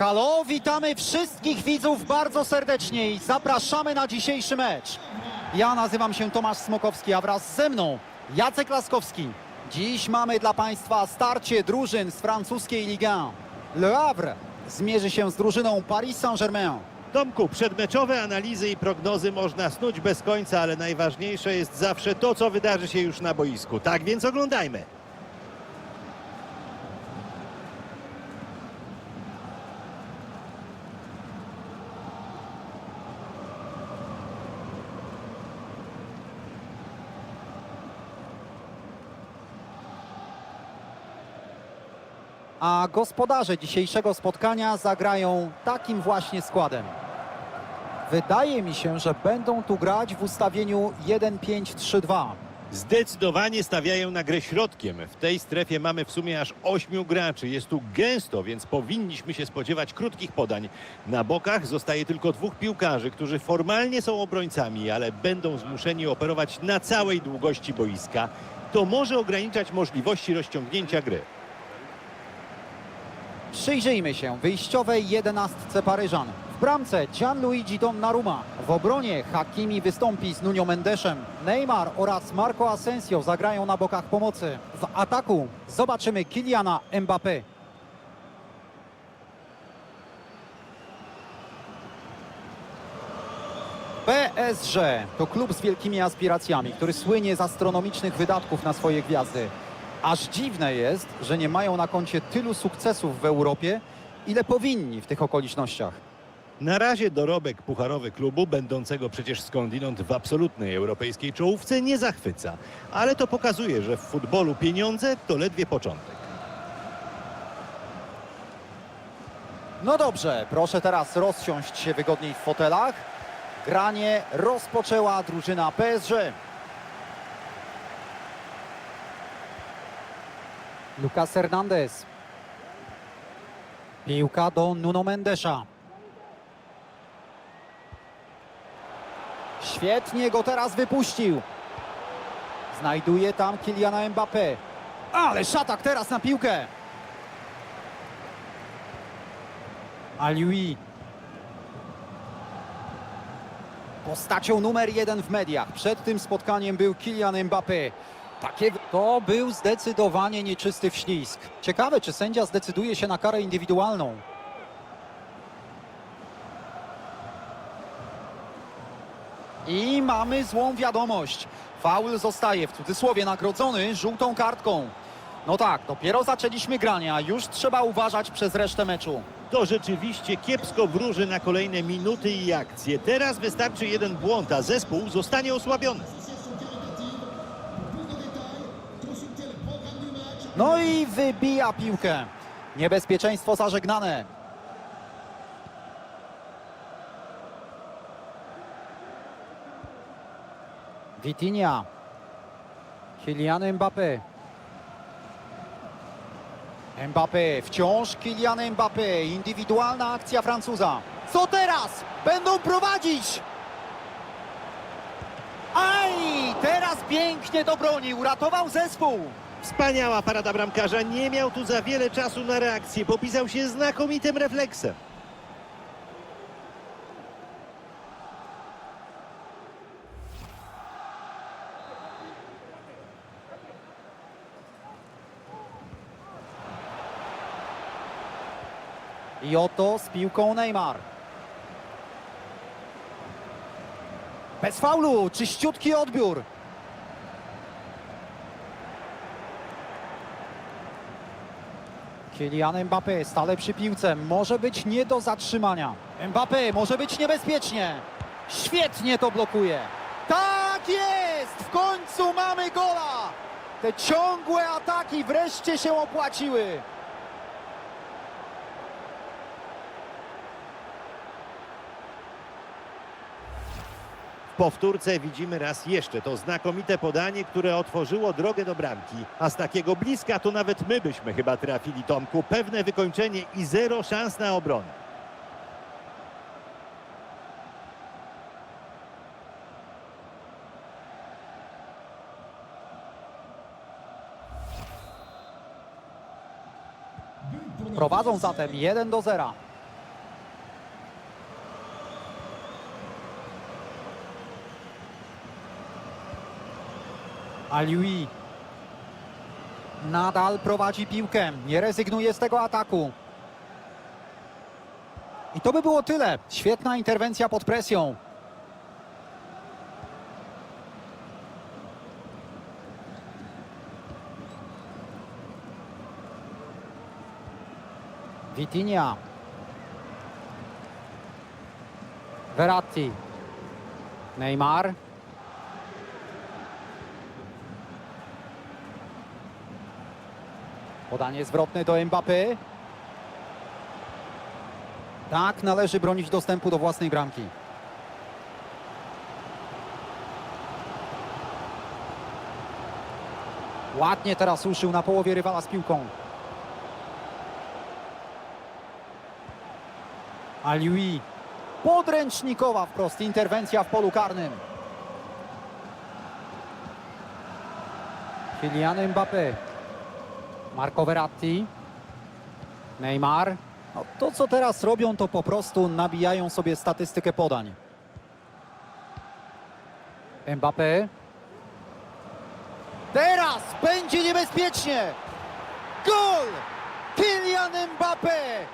Halo, witamy wszystkich widzów bardzo serdecznie i zapraszamy na dzisiejszy mecz. Ja nazywam się Tomasz Smokowski, a wraz ze mną Jacek Laskowski. Dziś mamy dla Państwa starcie drużyn z francuskiej Ligue 1. Le Havre zmierzy się z drużyną Paris Saint-Germain. Tomku, przedmeczowe analizy i prognozy można snuć bez końca, ale najważniejsze jest zawsze to, co wydarzy się już na boisku. Tak więc oglądajmy. A gospodarze dzisiejszego spotkania zagrają takim właśnie składem. Wydaje mi się, że będą tu grać w ustawieniu 1-5-3-2. Zdecydowanie stawiają na grę środkiem. W tej strefie mamy w sumie aż ośmiu graczy. Jest tu gęsto, więc powinniśmy się spodziewać krótkich podań. Na bokach zostaje tylko dwóch piłkarzy, którzy formalnie są obrońcami, ale będą zmuszeni operować na całej długości boiska. To może ograniczać możliwości rozciągnięcia gry. Przyjrzyjmy się wyjściowej jedenastce Paryżan. W bramce Gianluigi Donnarumma. W obronie Hakimi wystąpi z Nuno Mendeszem. Neymar oraz Marco Asensio zagrają na bokach pomocy. W ataku zobaczymy Kyliana Mbappé. PSG to klub z wielkimi aspiracjami, który słynie z astronomicznych wydatków na swoje gwiazdy. Aż dziwne jest, że nie mają na koncie tylu sukcesów w Europie, ile powinni w tych okolicznościach. Na razie dorobek pucharowy klubu, będącego przecież skądinąd w absolutnej europejskiej czołówce, nie zachwyca. Ale to pokazuje, że w futbolu pieniądze to ledwie początek. No dobrze, proszę teraz rozsiąść się wygodniej w fotelach. Granie rozpoczęła drużyna PSG. Lucas Hernandez. Piłka do Nuno Mendesza. Świetnie go teraz wypuścił. Znajduje tam Kyliana Mbappé. Ale szatak teraz na piłkę. Aliui. Postacią numer jeden w mediach. Przed tym spotkaniem był Kylian Mbappé. Takie... To był zdecydowanie nieczysty wślizg. Ciekawe, czy sędzia zdecyduje się na karę indywidualną. I mamy złą wiadomość. Faul zostaje w cudzysłowie nagrodzony żółtą kartką. No tak, dopiero zaczęliśmy granie, a już trzeba uważać przez resztę meczu. To rzeczywiście kiepsko wróży na kolejne minuty i akcje. Teraz wystarczy jeden błąd, a zespół zostanie osłabiony. No i wybija piłkę. Niebezpieczeństwo zażegnane. Vitinha. Kylian Mbappé. Mbappé, wciąż Kylian Mbappé. Indywidualna akcja Francuza. Co teraz? Będą prowadzić! Aj! Teraz pięknie do broni. Uratował zespół. Wspaniała parada bramkarza. Nie miał tu za wiele czasu na reakcję. Popisał się znakomitym refleksem. I oto z piłką Neymar. Bez faulu, czyściutki odbiór. Kylian Mbappé stale przy piłce. Może być nie do zatrzymania. Mbappé może być niebezpiecznie. Świetnie to blokuje. Tak jest! W końcu mamy gola! Te ciągłe ataki wreszcie się opłaciły. Powtórce widzimy raz jeszcze to znakomite podanie, które otworzyło drogę do bramki. A z takiego bliska to nawet my byśmy chyba trafili, Tomku. Pewne wykończenie i zero szans na obronę. Prowadzą zatem 1 do 0. Aliui nadal prowadzi piłkę, nie rezygnuje z tego ataku. I to by było tyle. Świetna interwencja pod presją. Vitinha. Verratti. Neymar. Podanie zwrotne do Mbappé. Tak, należy bronić dostępu do własnej bramki. Ładnie teraz ruszył na połowie rywala z piłką. Aliui. Podręcznikowa wprost interwencja w polu karnym. Kylian Mbappé. Marco Verratti. Neymar. No, to, co teraz robią, to po prostu nabijają sobie statystykę podań. Mbappé. Teraz będzie niebezpiecznie. Gol! Kylian Mbappé!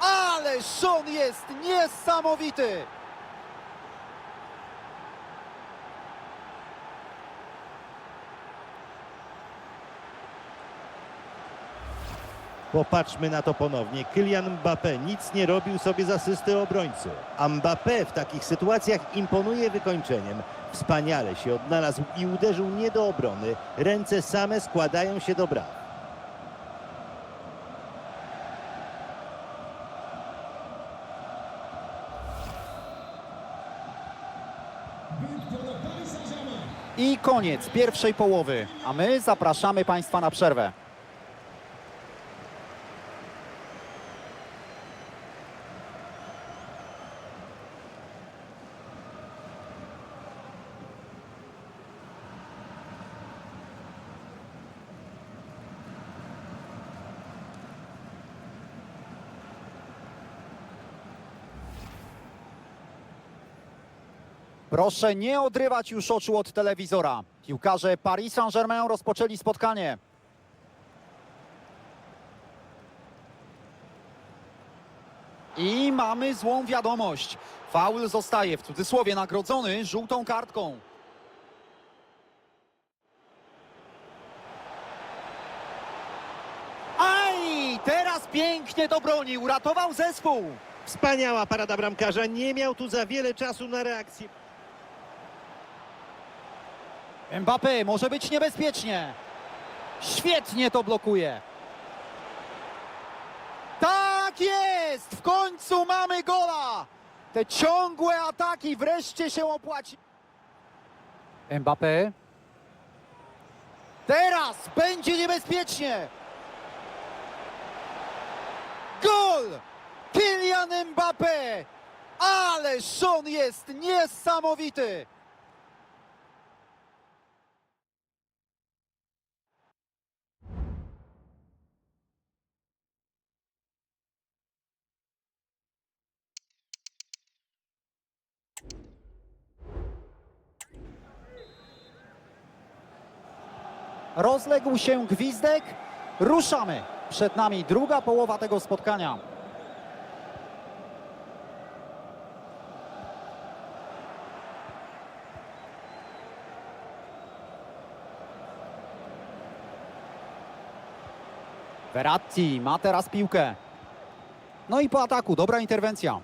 Ależ on jest niesamowity! Popatrzmy na to ponownie. Kylian Mbappé nic nie robił sobie z asysty obrońcy. A Mbappé w takich sytuacjach imponuje wykończeniem. Wspaniale się odnalazł i uderzył nie do obrony. Ręce same składają się do braw. I koniec pierwszej połowy, a my zapraszamy Państwa na przerwę. Proszę nie odrywać już oczu od telewizora. Piłkarze Paris Saint-Germain rozpoczęli spotkanie. I mamy złą wiadomość. Faul zostaje w cudzysłowie nagrodzony żółtą kartką. Aj! Teraz pięknie to broni. Uratował zespół. Wspaniała parada bramkarza. Nie miał tu za wiele czasu na reakcję. Mbappé może być niebezpiecznie. Świetnie to blokuje. Tak jest! W końcu mamy gola! Te ciągłe ataki wreszcie się opłaci. Mbappé. Teraz będzie niebezpiecznie. Gol! Kylian Mbappé! Ależ on jest niesamowity! Rozległ się gwizdek. Ruszamy. Przed nami druga połowa tego spotkania. Verratti ma teraz piłkę. No i po ataku, dobra interwencja.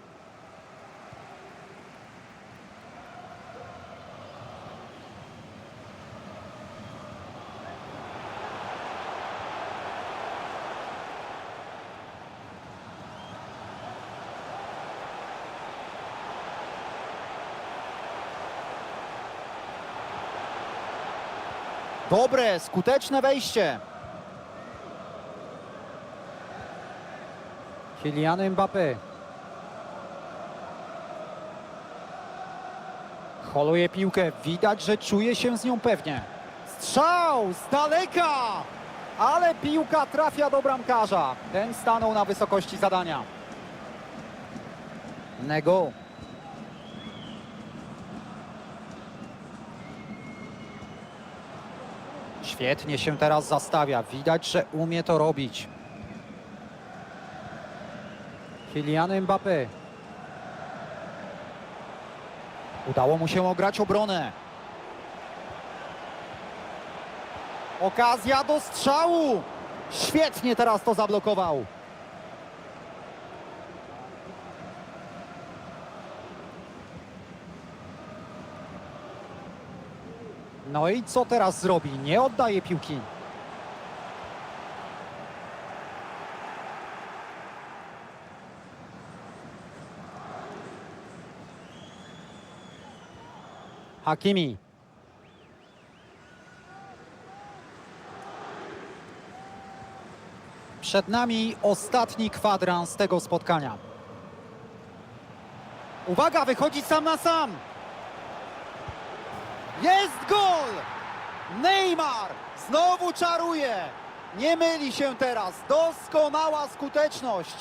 Dobre, skuteczne wejście. Kylian Mbappé. Holuje piłkę. Widać, że czuje się z nią pewnie. Strzał z daleka! Ale piłka trafia do bramkarza. Ten stanął na wysokości zadania. Nego. Świetnie się teraz zastawia. Widać, że umie to robić. Kylian Mbappé. Udało mu się ograć obronę. Okazja do strzału. Świetnie teraz to zablokował. No i co teraz zrobi? Nie oddaje piłki. Hakimi. Przed nami ostatni kwadrans tego spotkania. Uwaga, wychodzi sam na sam. Jest gol! Neymar znowu czaruje. Nie myli się teraz. Doskonała skuteczność.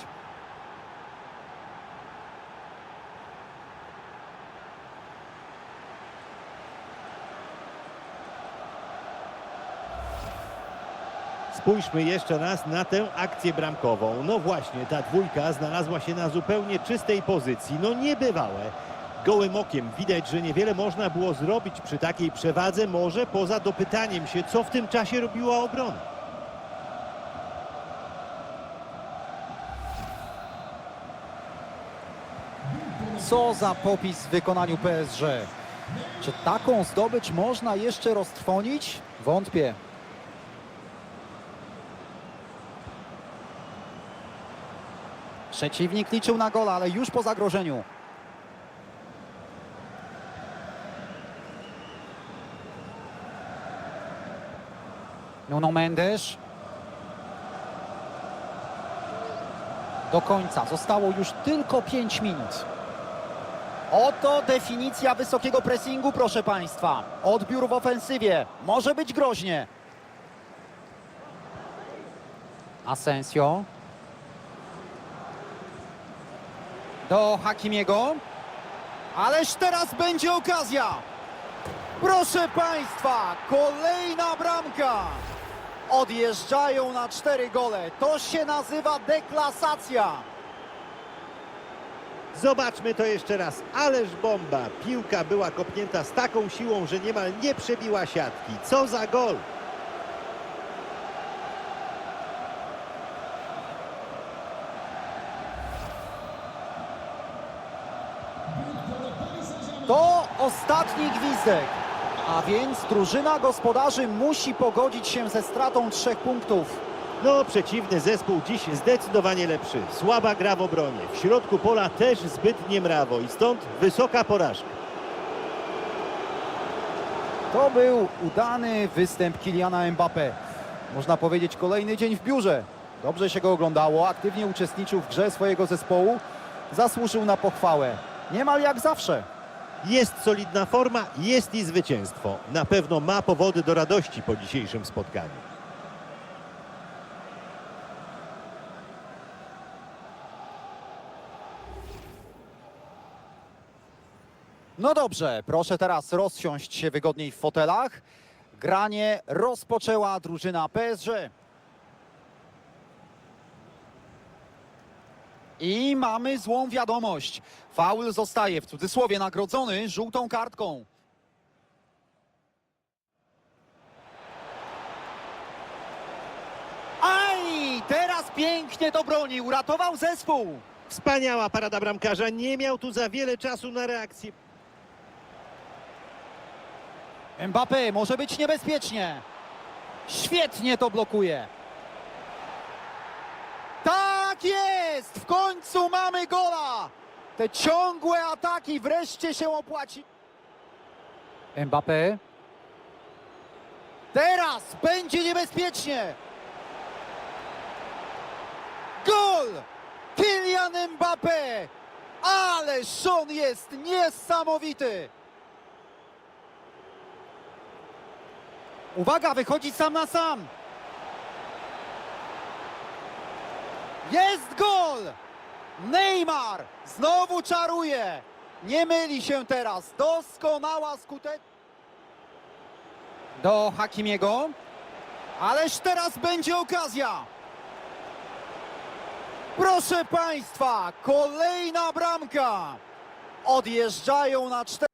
Spójrzmy jeszcze raz na tę akcję bramkową. No właśnie, ta dwójka znalazła się na zupełnie czystej pozycji. No niebywałe. Gołym okiem widać, że niewiele można było zrobić przy takiej przewadze, może poza dopytaniem się, co w tym czasie robiła obrona. Co za popis w wykonaniu PSG. Czy taką zdobycz można jeszcze roztrwonić? Wątpię. Przeciwnik liczył na gola, ale już po zagrożeniu. Nuno Mendes. Do końca. Zostało już tylko 5 minut. Oto definicja wysokiego pressingu, proszę Państwa. Odbiór w ofensywie. Może być groźnie. Asensio. Do Hakimiego. Ależ teraz będzie okazja. Proszę Państwa, kolejna bramka. Odjeżdżają na cztery gole. To się nazywa deklasacja. Zobaczmy to jeszcze raz. Ależ bomba. Piłka była kopnięta z taką siłą, że niemal nie przebiła siatki. Co za gol! To ostatni gwizdek. A więc drużyna gospodarzy musi pogodzić się ze stratą trzech punktów. No, przeciwny zespół dziś zdecydowanie lepszy. Słaba gra w obronie. W środku pola też zbyt niemrawo i stąd wysoka porażka. To był udany występ Kiliana Mbappé. Można powiedzieć kolejny dzień w biurze. Dobrze się go oglądało, aktywnie uczestniczył w grze swojego zespołu. Zasłużył na pochwałę. Niemal jak zawsze. Jest solidna forma, jest i zwycięstwo. Na pewno ma powody do radości po dzisiejszym spotkaniu. No dobrze, proszę teraz rozsiąść się wygodniej w fotelach. Granie rozpoczęła drużyna PSG. I mamy złą wiadomość. Faul zostaje w cudzysłowie nagrodzony żółtą kartką. Aj! Teraz pięknie to broni. Uratował zespół. Wspaniała parada bramkarza. Nie miał tu za wiele czasu na reakcję. Mbappé może być niebezpiecznie. Świetnie to blokuje. Tak jest! W końcu mamy gola! Te ciągłe ataki wreszcie się opłaci. Mbappé. Teraz będzie niebezpiecznie. Gol! Kylian Mbappé! Ależ on jest niesamowity! Uwaga, wychodzi sam na sam. Jest gol! Neymar znowu czaruje. Nie myli się teraz. Doskonała skuteczność. Do Hakimiego. Ależ teraz będzie okazja. Proszę Państwa, kolejna bramka. Odjeżdżają na cztery.